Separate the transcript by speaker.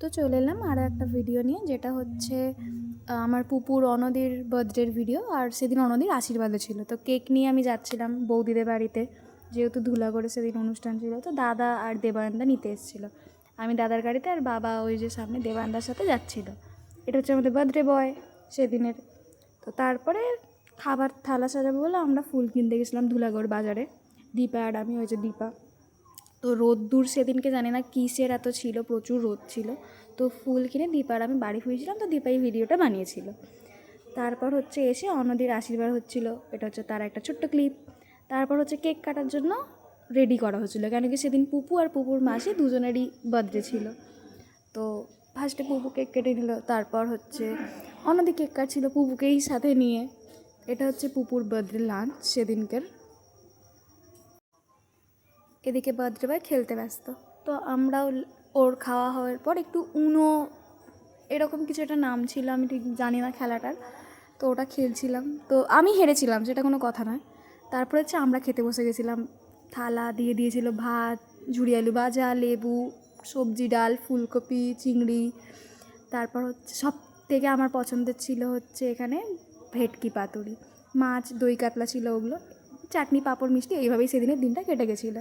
Speaker 1: তো চলে এলাম আরও একটা ভিডিও নিয়ে, যেটা হচ্ছে আমার পুপুর অনদির বার্থডের ভিডিও আর সেদিন অনদির আশীর্বাদও ছিল। তো কেক নিয়ে আমি যাচ্ছিলাম বৌদিদের বাড়িতে, যেহেতু ধুলা করে সেদিন অনুষ্ঠান ছিল, তো দাদা আর দেবানন্দা নিতে এসেছিল। আমি দাদার গাড়িতে আর বাবা ওই যে সামনে দেবানন্দার সাথে যাচ্ছিল। এটা হচ্ছে আমাদের বার্থডে বয় সেদিনের। তো তারপরে খাবার থালা সাজাবো বলে আমরা ফুল কিনতে গেছিলাম ধুলাগড় বাজারে। দীপা আর আমি ওই যে দীপা। তো রোদ্দুর সেদিনকে জানি না কিসের এত ছিল, প্রচুর রোদ ছিল। তো ফুল কিনে দীপার আমি বাড়ি ফিরেছিলাম, তো দীপা এই ভিডিওটা বানিয়েছিল। তারপর হচ্ছে এসে অন্যদের আশীর্বাদ হচ্ছিল, এটা হচ্ছে তার একটা ছোট্ট ক্লিপ তারপর হচ্ছে কেক কাটার জন্য রেডি করা হচ্ছিল, কেন কি সেদিন পুপু আর পুপুর মাসি দুজনেরই বার্থডে ছিল। তো ফার্স্টে পুপু কেক কেটে নিল, তারপর হচ্ছে অন্যদিকে কেক কাটছিল পুপুকেই সাথে নিয়ে। এটা হচ্ছে পুপুর বার্থডে লাঞ্চ সেদিনকের। এদিকে বয় খেলতে ব্যস্ত। তো আমরাও ওর খাওয়া হওয়ার পর একটু উনো এরকম কিছু একটা নাম ছিল, আমি ঠিক জানি না খেলাটার। তো ওটা খেলছিলাম। তো আমি হেরেছিলাম, সেটা কোনো কথা নয়। তারপরে হচ্ছে আমরা খেতে বসে গেছিলাম। থালা দিয়ে দিয়েছিল ভাত, ঝুড়ি আলু ভাজা, লেবু, সবজি, ডাল, ফুলকপি, চিংড়ি। তারপর হচ্ছে সব থেকে আমার পছন্দের ছিল হচ্ছে এখানে ভেটকি পাতুরি। মাছ, দই কাতলা ছিল ওগুলো, চাটনি, পাঁপড়, মিষ্টি, এইভাবেই সেদিনের দিনটা কেটে গেছিল।